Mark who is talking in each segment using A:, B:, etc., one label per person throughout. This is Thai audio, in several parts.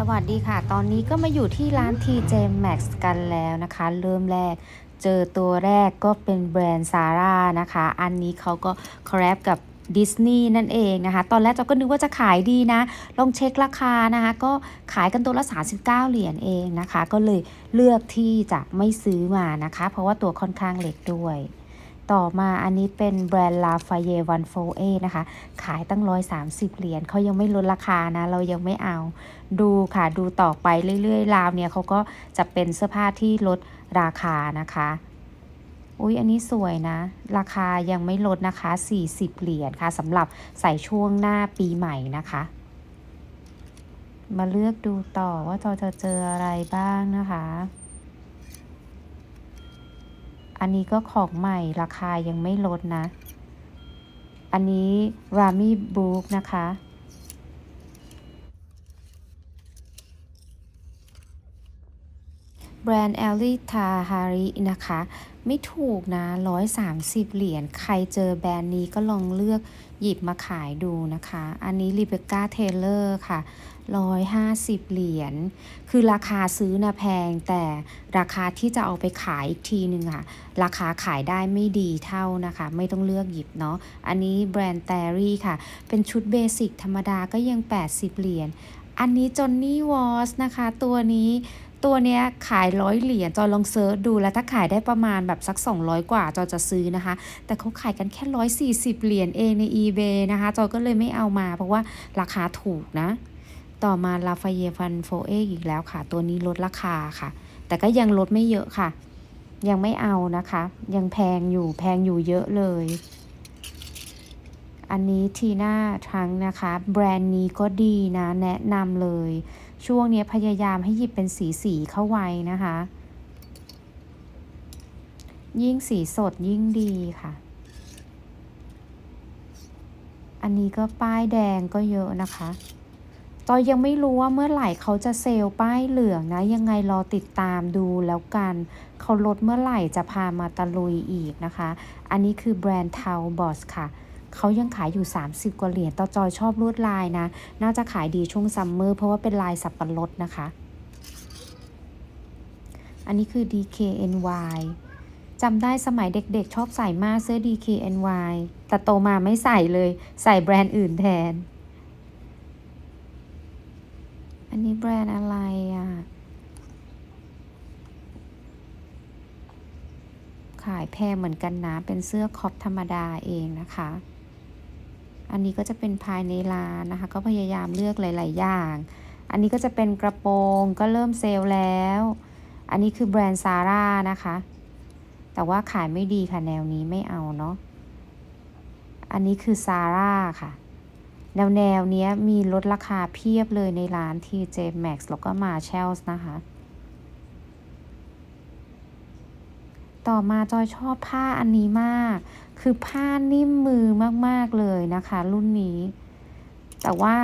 A: สวัสดีค่ะ ตอนนี้ก็มาอยู่ที่ร้าน TJ Max กันแล้วนะคะ เริ่มแรกเจอตัวแรกก็เป็นแบรนด์ซาร่านะคะ อันนี้เขาก็คอลแลบกับดิสนีย์นั่นเองนะคะ ตอนแรกเราก็นึกว่าจะขายดีนะ ลองเช็คราคานะคะ ก็ขายกันตัวละ 39 เหรียญเองนะคะ ก็เลยเลือกที่จะไม่ซื้อมานะคะ เพราะว่าตัวค่อนข้างเล็กด้วย ต่อมาอันนี้เป็นแบรนด์ลาฟาเยวันโฟเอนะคะ ขายตั้ง130เหรียญเขายังไม่ลดราคานะ เรายังไม่เอา ดูค่ะ ดูต่อไปเรื่อยๆราวเนี่ยเขาก็จะเป็นเสื้อผ้าที่ลดราคานะคะ อุ๊ยอันนี้สวยนะ ราคายังไม่ลดนะคะ 40 เหรียญค่ะสำหรับใส่ช่วงหน้าปีใหม่นะคะ มาเลือกดูต่อว่าเราจะเจออะไรบ้างนะคะ อันนี้ก็ของใหม่ราคายังไม่ลดนะ อันนี้รามี่บ o ู k นะคะ แบรนด์แอลลี่ทาฮารินะคะ ไม่ถูกนะ 130 เหรียญ ใครเจอแบรนด์นี้ก็ลองเลือกหยิบมาขายดูนะคะ อันนี้ r e b e c c a Taylor ค่ะ 150 เหรียญ คือราคาซื้อนะแพง แต่ราคาที่จะเอาไปขายอีกทีหนึ่งอะราคาขายได้ไม่ดีเท่านะคะ ไม่ต้องเลือกหยิบเนาะ อันนี้แบรนด์ t ตรี่ค่ะ เป็นชุดเบสิกธรรมดาก็ยัง 80 เหรียญ อันนี้จอนนี่วอสนะคะ ตัวนี้ ตัวเนี้ยขายร้อยเหรียญจอลองเซิร์ชดูแล้วถ้าขายได้ประมาณแบบสัก 200 กว่าจอจะซื้อนะคะ แต่เขาขายกันแค่ 140 เหรียญเองใน eBay นะคะ จอก็เลยไม่เอามาเพราะว่าราคาถูกนะ ต่อมาลาฟาเยฟันโฟเออีกแล้วค่ะ ตัวนี้ลดราคาค่ะ แต่ก็ยังลดไม่เยอะค่ะ ยังไม่เอานะคะ ยังแพงอยู่แพงอยู่เยอะเลยอันนี้ทีน่าทั้งนะคะ แบรนด์นี้ก็ดีนะ แนะนำเลย ช่วงนี้พยายามให้หยิบเป็นสีสีเข้าไว้นะคะ ยิ่งสีสดยิ่งดีค่ะ อันนี้ก็ป้ายแดงก็เยอะนะคะจอยยังไม่รู้ว่าเมื่อไหร่เขาจะเซลล์ป้ายเหลืองนะ ยังไงรอติดตามดูแล้วกัน เขาลดเมื่อไหร่จะพามาตะลุยอีกนะคะ อันนี้คือแบรนด์เทาบอสค่ะ เขายังขายอยู่ 30 กว่าเหรียญต่อจอยชอบลวดลายนะ น่าจะขายดีช่วงซัมเมอร์เพราะว่าเป็นลายสับปะรดนะคะ อันนี้คือ DKNY จำได้สมัยเด็กๆ ชอบใส่มากเสื้อ DKNY แต่โตมาไม่ใส่เลย ใส่แบรนด์อื่นแทน อันนี้แบรนด์อะไรอะ ขายแพงเหมือนกันนะ เป็นเสื้อคอปธรรมดาเองนะคะ อันนี้ก็จะเป็นภายในร้านนะคะ ก็พยายามเลือกหลาย ๆ อย่าง อันนี้ก็จะเป็นกระโปรงก็เริ่มเซลล์แล้ว อันนี้คือแบรนด์ซาร่านะคะ แต่ว่าขายไม่ดีค่ะแนวนี้ไม่เอาเนาะ อันนี้คือซาร่าค่ะ แนวแนวนี้มีลดราคาเพียบเลยในร้าน TJ Maxx แล้วก็ Marshalls นะคะ ต่อมาจอยชอบผ้าอันนี้มาก คือผ้านิ่มมือมากๆเลยนะคะ รุ่นนี้ แต่ว่า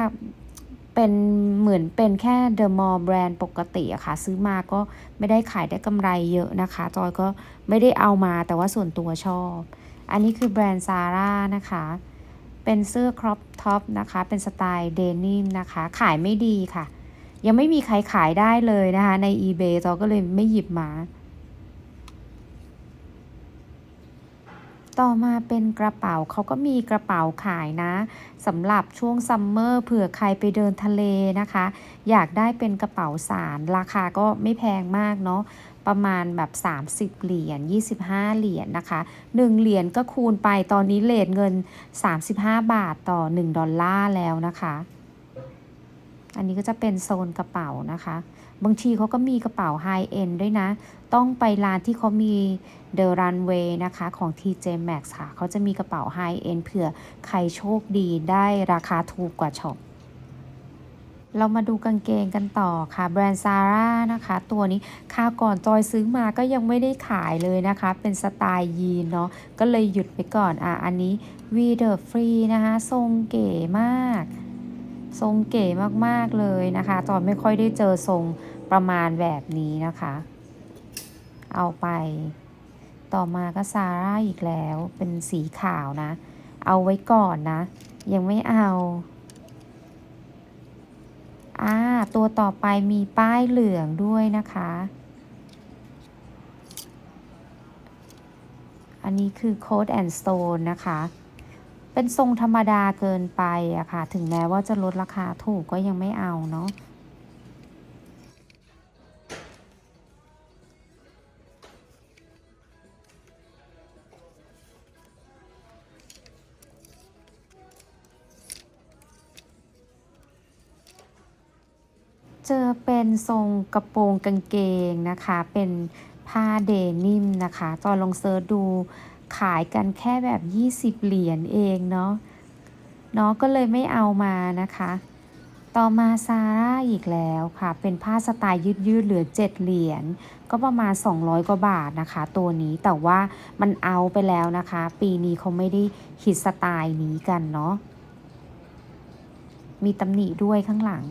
A: เป็นเหมือนเป็นแค่ The Mall แบรนด์ปกติอะค่ะ ซื้อมาก็ไม่ได้ขายได้กำไรเยอะนะคะ จอยก็ไม่ได้เอามาแต่ว่าส่วนตัวชอบ อันนี้คือแบรนด์ซาร่านะคะ เป็นเสื้อครอปท็อปนะคะ เป็นสไตล์เดนิมนะคะ ขายไม่ดีค่ะ ยังไม่มีใครขายได้เลยนะคะ ใน eBay จอยก็เลยไม่หยิบมา ต่อมาเป็นกระเป๋าเขาก็มีกระเป๋าขายนะสำหรับช่วงซัมเมอร์เผื่อใครไปเดินทะเลนะคะ อยากได้เป็นกระเป๋าสารราคาก็ไม่แพงมากเนาะประมาณแบบ 30 เหรียญ 25 เหรียญนะคะ 1 เหรียญก็คูณไปตอนนี้เลทเงิน 35 บาทต่อ 1 ดอลลาร์แล้วนะคะ อันนี้ก็จะเป็นโซนกระเป๋านะคะ บางทีเขาก็มีกระเป๋าไฮเอ็นด้วยนะ ต้องไปร้านที่เขามี The Runway นะคะ ของ TJ Maxx ค่ะ เขาจะมีกระเป๋าไฮเอ็นเผื่อใครโชคดีได้ราคาถูกกว่าช็อปเรามาดูกางเกงกันต่อค่ะ แบรนด์ซาร่านะคะ ตัวนี้ค่าก่อนจอยซื้อมาก็ยังไม่ได้ขายเลยนะคะ เป็นสไตล์ยีนเนาะก็เลยหยุดไปก่อนอะอันนี้ We the Free นะคะ ทรงเก๋มาก ทรงเก๋มากๆเลยนะคะ จอยไม่ค่อยได้เจอทรงประมาณแบบนี้นะคะ เอาไป ต่อมาก็ซาร่าอีกแล้วเป็นสีขาวนะ เอาไว้ก่อนนะ ยังไม่เอา
B: อ่าตัวต่อไปมีป้ายเหลืองด้วยนะคะ อันนี้คือ Code and Stone นะคะ เป็นทรงธรรมดาเกินไปอะค่ะ ถึงแม้ว่าจะลดราคาถูกก็ยังไม่เอาเนาะ เจอเป็นทรงกระโปรงกางเกงนะคะ เป็นผ้าเดนิมนะคะจอยลองเซิร์ชดูขายกันแค่แบบ 20 เหรียญเองเนาะเนาะก็เลยไม่เอามานะคะ ต่อมาซาร่าอีกแล้วค่ะ เป็นผ้าสไตล์ยืดๆเหลือ 7 เหรียญ ก็ประมาณ 200 กว่าบาทนะคะ ตัวนี้แต่ว่ามันเอาไปแล้วนะคะ ปีนี้เขาไม่ได้ฮิตสไตล์นี้กันเนาะมีตำหนิด้วยข้างหลัง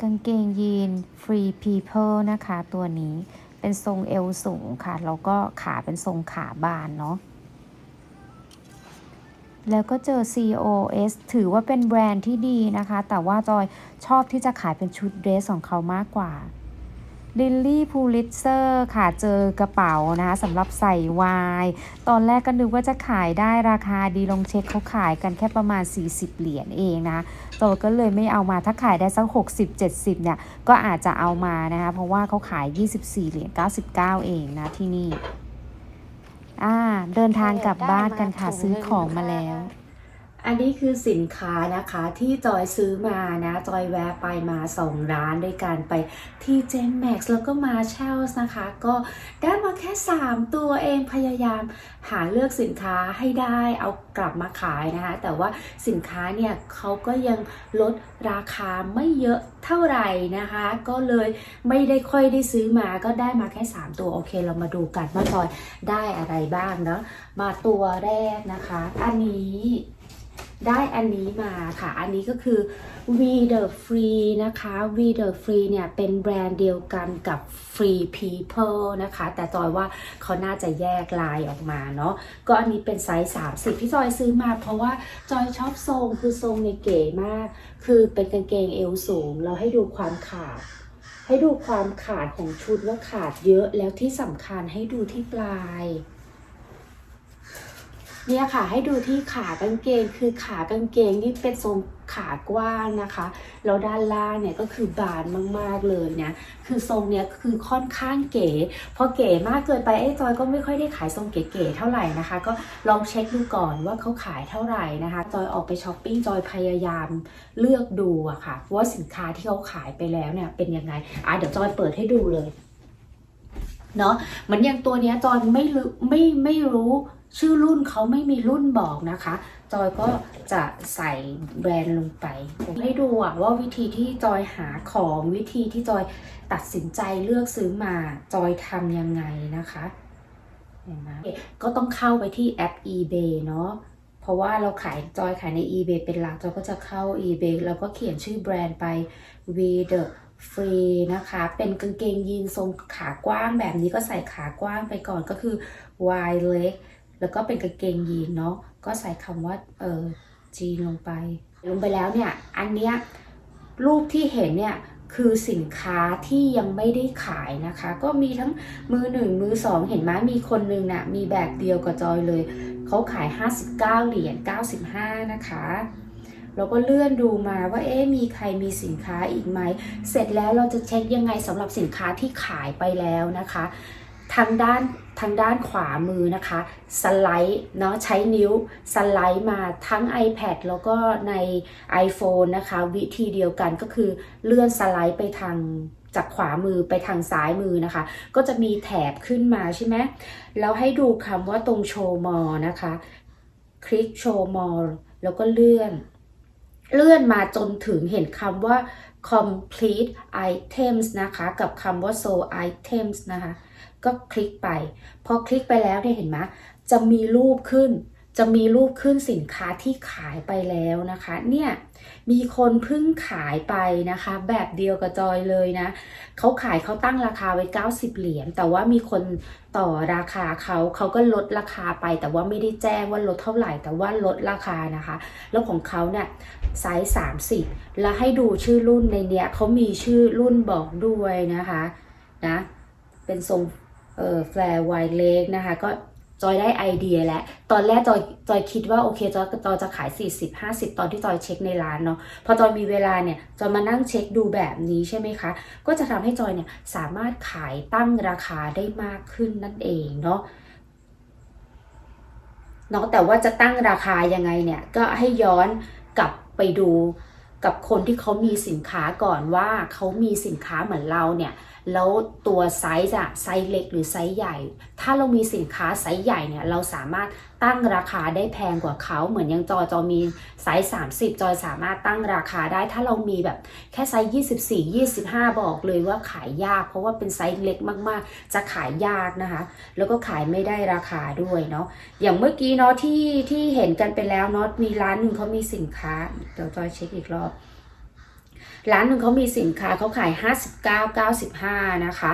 B: กางเกงยีน Free People นะคะตัวนี้เป็นทรงเอวสูงค่ะ แล้วก็ขาเป็นทรงขาบานเนาะแล้วก็เจอ COS ถือว่าเป็นแบรนด์ที่ดีนะคะ แต่ว่าจอยชอบที่จะขายเป็นชุดเดรสของเขามากกว่า ลิลลี่พูลิตเซอร์ค่ะเจอกระเป๋านะคะสำหรับใส่ไวน์ตอนแรกก็นึกว่าจะขายได้ราคาดีลองเช็คเขาขายกันแค่ประมาณ 40 เหรียญเองนะโตก็เลยไม่เอามาถ้าขายได้สัก 60-70 เนี่ย ก็อาจจะเอามานะคะ เพราะว่าเขาขาย 24 เหรียญ99 เองนะที่นี่ อ่า เดินทางกลับบ้านกันค่ะซื้อของมาแล้ว
A: อันนี้คือสินค้านะคะที่จอยซื้อมานะ จอยแวะไปมาสองร้านด้วยกันไปที่เจนแม็กซ์แล้วก็มาเชลส์นะคะ ก็ได้มาแค่ 3 ตัวเองพยายามหาเลือกสินค้าให้ได้เอากลับมาขายนะคะ แต่ว่าสินค้าเนี่ยเขาก็ยังลดราคาไม่เยอะเท่าไหร่นะคะ ก็เลยไม่ได้ค่อยได้ซื้อมาก็ได้มาแค่ 3 ตัวโอเค เรามาดูกันว่าจอยได้อะไรบ้างเนาะมาตัวแรกนะคะ อันนี้ ได้อันนี้มาค่ะ อันนี้ก็คือ We the Free นะคะ We the Free เนี่ย เป็นแบรนด์เดียวกันกับ Free People นะคะ แต่จอยว่าเขาน่าจะแยกลายออกมาเนาะ ก็อันนี้เป็นไซส์ 30 ที่จอยซื้อมา เพราะว่าจอยชอบทรง คือทรงเนี่ยเก๋มาก คือเป็นกางเกงเอวสูง เราให้ดูความขาด ให้ดูความขาดของชุดว่าขาดเยอะ แล้วที่สำคัญให้ดูที่ปลาย เนี่ยค่ะให้ดูที่ขากางเกงคือขากางเกงนี่เป็นทรงขากว้างนะคะแล้วด้านล่างเนี่ยก็คือบานมากๆเลยนะคือทรงเนี้ยคือค่อนข้างเก๋พอเก๋มากเกินไปเอ้จอยก็ไม่ค่อยได้ขายทรงเก๋ๆเท่าไหร่นะคะ ก็ลองเช็คดูก่อนว่าเขาขายเท่าไหร่นะคะ จอยออกไปช้อปปิ้งจอยพยายามเลือกดูอะค่ะ ว่าสินค้าที่เขาขายไปแล้วเนี่ยเป็นยังไงอะเดี๋ยวจอยเปิดให้ดูเลย เนาะเหมือนอย่างตัวเนี้ยจอยไม่รู้ไม่ไม่รู้ชื่อรุ่นเขาไม่มีรุ่นบอกนะคะ จอยก็จะใส่แบรนด์ลงไป ให้ดูว่าวิธีที่จอยหาของวิธีที่จอยตัดสินใจเลือกซื้อมาจอยทำยังไงนะคะเห็นไหมก็ต้องเข้าไปที่แอป eBay เนาะเพราะว่าเราขายจอยขายใน eBay เป็นหลักจอยก็จะเข้า eBay แล้วก็เขียนชื่อแบรนด์ไป v the free นะคะ เป็นกางเกงยีนทรงขากว้างแบบนี้ก็ใส่ขากว้างไปก่อนก็คือ wide leg แล้วก็เป็นกางเกงยีนเนาะก็ใส่คำว่าเออจีนลงไป ลงไปแล้วเนี่ย อันเนี้ยรูปที่เห็นเนี่ยคือสินค้าที่ยังไม่ได้ขายนะคะ ก็มีทั้งมือหนึ่งมือสองเห็นไหมมีคนหนึ่งนะ่ะมีแบบเดียวกับจอยเลย เขาขาย 59 เหรียญ95 นะคะ เราก็เลื่อนดูมาว่าเอ๊ะมีใครมีสินค้าอีกไหม เสร็จแล้วเราจะเช็คยังไงสำหรับสินค้าที่ขายไปแล้วนะคะ ทางด้านทางด้านขวามือนะคะ สไลด์เนาะใช้นิ้วสไลด์มาทั้ง iPad แล้วก็ใน iPhone นะคะ วิธีเดียวกันก็คือเลื่อนสไลด์ไปทางจากขวามือไปทางซ้ายมือนะคะ ก็จะมีแถบขึ้นมาใช่ไหมแล้วให้ดูคำว่าตรงโชว์มอนะคะ คลิกโชว์มอแล้วก็เลื่อน เลื่อนมาจนถึงเห็นคำว่า complete items นะคะ กับคำว่า so items นะคะ ก็คลิกไป พอคลิกไปแล้วเนี่ยเห็นไหมจะมีรูปขึ้น จะมีรูปขึ้นสินค้าที่ขายไปแล้วนะคะ เนี่ยมีคนเพิ่งขายไปนะคะ แบบเดียวกับจอยเลยนะเขาขายเขาตั้งราคาไว้ 90 เหรียญแต่ว่ามีคนต่อราคาเขาเขาก็ลดราคาไป แต่ว่าไม่ได้แจ้งว่าลดเท่าไหร่ แต่ว่าลดราคานะคะ แล้วของเขาเนี่ยไซส์30 แล้วให้ดูชื่อรุ่นในเนี้ยเขามีชื่อรุ่นบอกด้วยนะคะนะเป็นทรงเอ่อแฟร์ไวเล็กนะคะก็ จอยได้ไอเดียแล้ว ตอนแรกจอยจอยคิดว่าโอเคจอยจอยจะขาย 40 50 ตอนที่จอยเช็คในร้านเนาะ พอจอยมีเวลาเนี่ยจอยมานั่งเช็คดูแบบนี้ใช่ไหมคะ ก็จะทำให้จอยเนี่ยสามารถขายตั้งราคาได้มากขึ้นนั่นเองเนาะเนาะแต่ว่าจะตั้งราคายังไงเนี่ยก็ให้ย้อนกลับไปดูกับคนที่เขามีสินค้าก่อนว่าเขามีสินค้าเหมือนเราเนี่ย แล้วตัวไซส์อะไซส์เล็กหรือไซส์ใหญ่ ถ้าเรามีสินค้าไซส์ใหญ่เนี่ยเราสามารถตั้งราคาได้แพงกว่าเขาเหมือนอยังจอจอมีไซส์30 จอยสามารถตั้งราคาได้ ถ้าเรามีแบบแค่ไซส์24 25 บอกเลยว่าขายยาก เพราะว่าเป็นไซส์เล็กมากๆ จะขายยากนะคะ แล้วก็ขายไม่ได้ราคาด้วยเนาะอย่างเมื่อกี้เนาะที่ที่เห็นกันไปแล้วเนาะมีร้านหนึ่งเขามีสินค้าเดี๋ยวจอยเช็คอีกรอบ ร้านหนึ่งเขามีสินค้าเขาขาย 59 95 นะคะ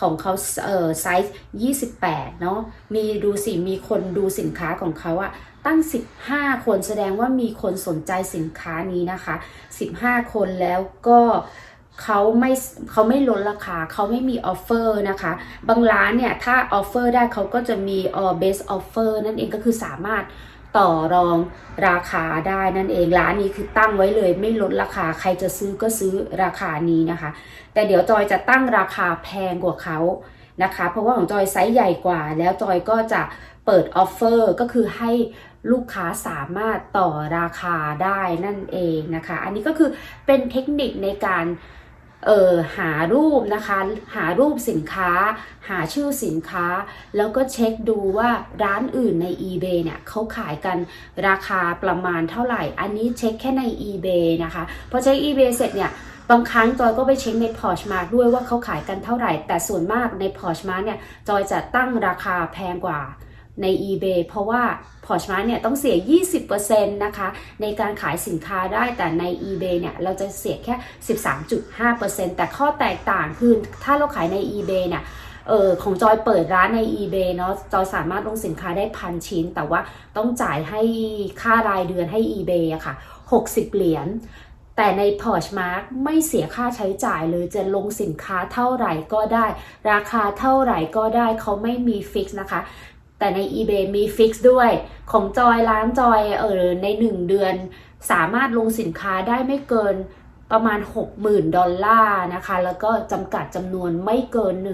A: ของเขาเอ่อไซส์ 28 เนาะมีดูสิ มีคนดูสินค้าของเขาอะตั้ง 15 คนแสดงว่ามีคนสนใจสินค้านี้นะคะ 15 คนแล้วก็เขาไม่เขาไม่ลดราคาเขาไม่มีออฟเฟอร์นะคะ บางร้านเนี่ย ถ้าออฟเฟอร์ได้เขาก็จะมี all best offer นั่นเองก็คือสามารถ ต่อรองราคาได้นั่นเองร้านนี้คือตั้งไว้เลยไม่ลดราคาใครจะซื้อก็ซื้อราคานี้นะคะ แต่เดี๋ยวจอยจะตั้งราคาแพงกว่าเขานะคะ เพราะว่าของจอยไซส์ใหญ่กว่า แล้วจอยก็จะเปิดออฟเฟอร์ก็คือให้ลูกค้าสามารถต่อราคาได้นั่นเองนะคะ อันนี้ก็คือเป็นเทคนิคในการ เออหารูปนะคะ หารูปสินค้า หาชื่อสินค้า แล้วก็เช็คดูว่าร้านอื่นใน eBay เนี่ยเขาขายกันราคาประมาณเท่าไหร่ อันนี้เช็คแค่ใน eBay นะคะพอเช็ค eBay เสร็จเนี่ยบางครั้งจอยก็ไปเช็คใน Poshmark ด้วยว่าเขาขายกันเท่าไหร่ แต่ส่วนมากใน Poshmark เนี่ยจอยจะตั้งราคาแพงกว่า ใน eBay เพราะว่า Poshmark เนี่ยต้องเสีย 20%นะคะในการขายสินค้าได้แต่ใน eBay เนี่ยเราจะเสียแค่ 13.5%แต่ข้อแตกต่างคือถ้าเราขายใน eBay เนี่ยเออของจอยเปิดร้านใน eBay เนาะจอยสามารถลงสินค้าได้พันชิ้น แต่ว่าต้องจ่ายให้ค่ารายเดือนให้ eBay อะค่ะ 60 เหรียญแต่ใน Poshmark ไม่เสียค่าใช้จ่ายเลยจะลงสินค้าเท่าไหร่ก็ได้ ราคาเท่าไหร่ก็ได้เขาไม่มีฟิกนะคะ แต่ใน eBay มีฟิกซ์ด้วย ของจอยร้านจอยเออใน 1 เดือน สามารถลงสินค้าได้ไม่เกินประมาณ 60,000 ดอลลาร์นะคะ แล้วก็จำกัดจำนวนไม่เกิน 1,000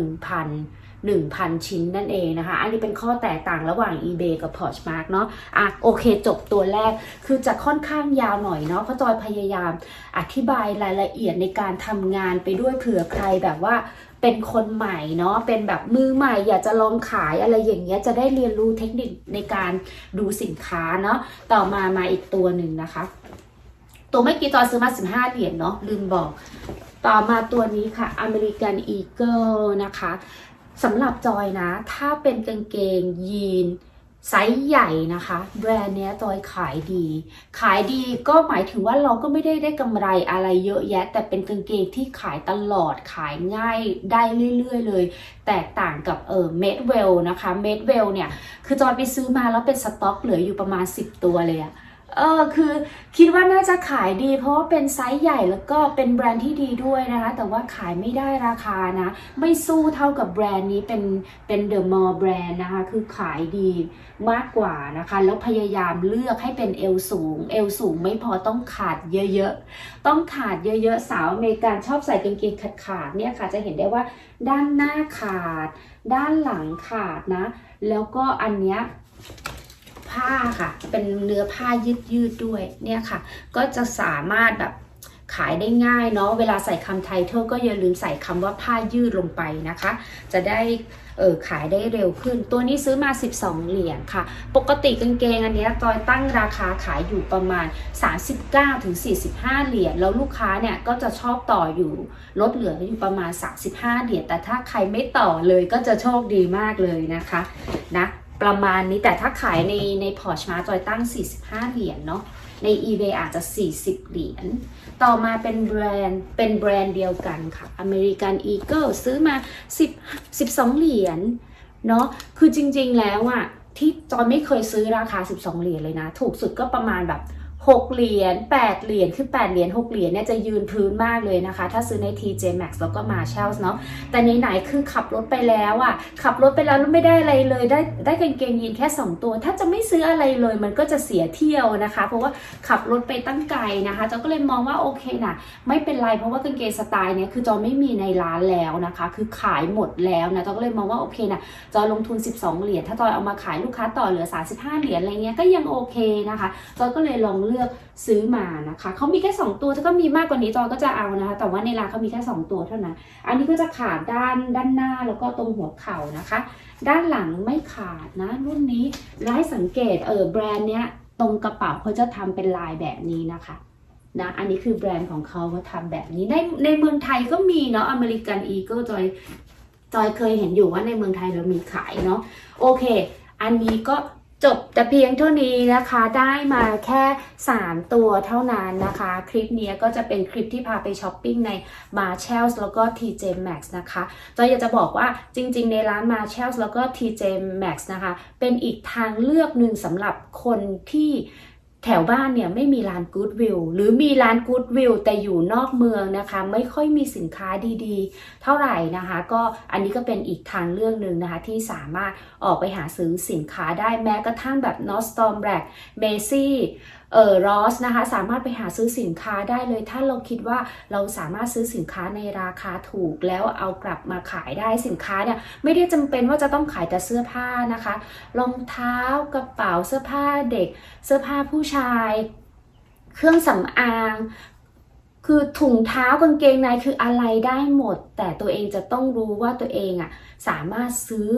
A: 1,000 ชิ้นนั่นเองนะคะ อันนี้เป็นข้อแตกต่างระหว่าง eBay กับ Poshmark เนาะอะโอเคจบตัวแรก คือจะค่อนข้างยาวหน่อยเนาะเพราะจอยพยายามอธิบายรายละเอียดในการทำงานไปด้วยเผื่อใครแบบว่า เป็นคนใหม่เนาะเป็นแบบมือใหม่ อยากจะลองขายอะไรอย่างเงี้ยจะได้เรียนรู้เทคนิคในการดูสินค้าเนาะต่อมามาอีกตัวหนึ่งนะคะ ตัวเมื่อกี้ตอนซื้อมา 15 เหรียญเนาะลืมบอก ต่อมาตัวนี้ค่ะ American Eagle นะคะสำหรับจอยนะ ถ้าเป็นกางเกงยีน ไซส์ใหญ่นะคะ แบรนด์เนี้ยจอยขายดี ขายดีก็หมายถึงว่าเราก็ไม่ได้ได้กำไรอะไรเยอะแยะ แต่เป็นกางเกงที่ขายตลอดขายง่ายได้เรื่อยๆเลย แตกต่างกับเออเมดเวลนะคะเมดเวลเนี่ย คือจอยไปซื้อมาแล้วเป็นสต็อกเหลืออยู่ประมาณ 10 ตัวเลยอะ เออคือคิดว่าน่าจะขายดี เพราะว่าเป็นไซส์ใหญ่แล้วก็เป็นแบรนด์ที่ดีด้วยนะคะ แต่ว่าขายไม่ได้ราคานะ ไม่สู้เท่ากับแบรนด์นี้เป็นเป็นเดอะมอลแบรนด์นะคะ คือขายดีมากกว่านะคะ แล้วพยายามเลือกให้เป็นเอวสูง เอวสูงไม่พอต้องขาดเยอะๆ ต้องขาดเยอะๆ สาวอเมริกันชอบใส่กางเกงขาดๆเนี่ยค่ะ จะเห็นได้ว่าด้านหน้าขาด ด้านหลังขาดนะ แล้วก็อันเนี้ย ผ้าค่ะ เป็นเนื้อผ้ายืดยืดๆด้วยเนี่ยค่ะ ก็จะสามารถแบบขายได้ง่ายเนาะ เวลาใส่คำไทเทลก็อย่าลืมใส่คำว่าผ้ายืดลงไปนะคะ จะได้เออขายได้เร็วขึ้น ตัวนี้ซื้อมา 12 เหรียญค่ะ ปกติกางเกงอันนี้ยจอยตั้งราคาขายอยู่ประมาณ 39ถึง45 เหรียญ แล้วลูกค้าเนี่ยก็จะชอบต่ออยู่ ลดเหลืออยู่ประมาณ 35 เหรียญ แต่ถ้าใครไม่ต่อเลยก็จะโชคดีมากเลยนะคะ นะ ประมาณนี้แต่ถ้าขายในในพอร์ชมาจอยตั้ง 45 เหรียญเนาะใน eBay อาจจะ 40 เหรียญ ต่อมาเป็นแบรนด์ เป็นแบรนด์เดียวกันค่ะ American Eagle ซื้อมา 10 12 เหรียญ เนาะ คือจริงๆแล้วอะที่จอยไม่เคยซื้อราคา 12 เหรียญเลยนะ ถูกสุดก็ประมาณแบบ 6 เหรียญ8เหรียญคือ8เหรียญ6เหรียญเนี่ยจะยืนพื้นมากเลยนะคะ ถ้าซื้อใน TJ Maxx แล้วก็ Marshalls เนาะแต่ไหนๆคือขับรถไปแล้วอะขับรถไปแล้วไม่ได้อะไรเลย ได้ได้กางเกงยีนแค่ 2 ตัว ถ้าจะไม่ซื้ออะไรเลยมันก็จะเสียเที่ยวนะคะ เพราะว่าขับรถไปตั้งไกลนะคะจอก็เลยมองว่าโอเคนะไม่เป็นไรเพราะว่ากางเกงสไตล์เนี้ยคือจอไม่มีในร้านแล้วนะคะ คือขายหมดแล้วนะจอก็เลยมองว่าโอเคนะจอยลงทุน 12 เหรียญถ้าจอยเอามาขายลูกค้าต่อเหลือ 35 เหรียญอะไรเงี้ยก็ยังโอเคนะคะจอยก็เลยลองเลือกซื้อมานะคะเขามีแค่ 2 ตัวถ้าก็มีมากกว่านี้จอยก็จะเอานะคะ แต่ว่าในร้านเขามีแค่ 2 ตัวเท่านั้น อันนี้ก็จะขาดด้านด้านหน้าแล้วก็ตรงหัวเข่านะคะ ด้านหลังไม่ขาดนะ รุ่นนี้แล้วให้สังเกตเออแบรนด์เนี้ยตรงกระเป๋าเขาจะทำเป็นลายแบบนี้นะคะนะอันนี้คือแบรนด์ของเขาเขาทำแบบนี้ในในเมืองไทยก็มีเนาะอเมริกันอีเกิลจอยจอยเคยเห็นอยู่ว่าในเมืองไทยเรามีขายเนาะโอเค อันนี้ก็ จบแต่เพียงเท่านี้นะคะได้มาแค่ 3 ตัวเท่านั้นนะคะ คลิปนี้ก็จะเป็นคลิปที่พาไปช้อปปิ้งใน Marshalls แล้วก็ TJ Maxx นะคะจอยอยากจะบอกว่าจริงๆ ในร้าน Marshalls แล้วก็ TJ Maxx นะคะ เป็นอีกทางเลือกหนึ่งสำหรับคนที่ แถวบ้านเนี่ยไม่มีร้านกู๊ดวิวหรือมีร้านกู๊ดวิวแต่อยู่นอกเมืองนะคะ ไม่ค่อยมีสินค้าดีๆ เท่าไหร่นะคะ ก็อันนี้ก็เป็นอีกทางเลือกหนึ่งนะคะ ที่สามารถออกไปหาซื้อสินค้าได้แม้กระทั่งแบบ Nordstrom Rack Macy เอ่อรอสนะคะสามารถไปหาซื้อสินค้าได้เลย ถ้าเราคิดว่าเราสามารถซื้อสินค้าในราคาถูก แล้วเอากลับมาขายได้สินค้าเนี่ยไม่ได้จำเป็นว่าจะต้องขายแต่เสื้อผ้านะคะรองเท้ากระเป๋าเสื้อผ้าเด็ก เสื้อผ้าผู้ชาย เครื่องสำอางคือถุงเท้ากางเกงในคืออะไรได้หมด แต่ตัวเองจะต้องรู้ว่าตัวเองอะสามารถซื้อ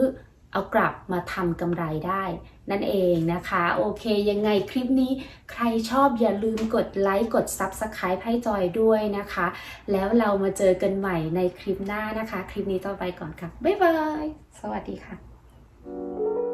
A: เอากลับมาทำกำไรได้ นั่นเองนะคะ โอเค ยังไงคลิปนี้ใครชอบอย่าลืมกดไลค์กด Subscribe ให้จอยด้วยนะคะ แล้วเรามาเจอกันใหม่ในคลิปหน้านะคะ คลิปนี้ต่อไปก่อนค่ะ บ๊ายบาย สวัสดีค่ะ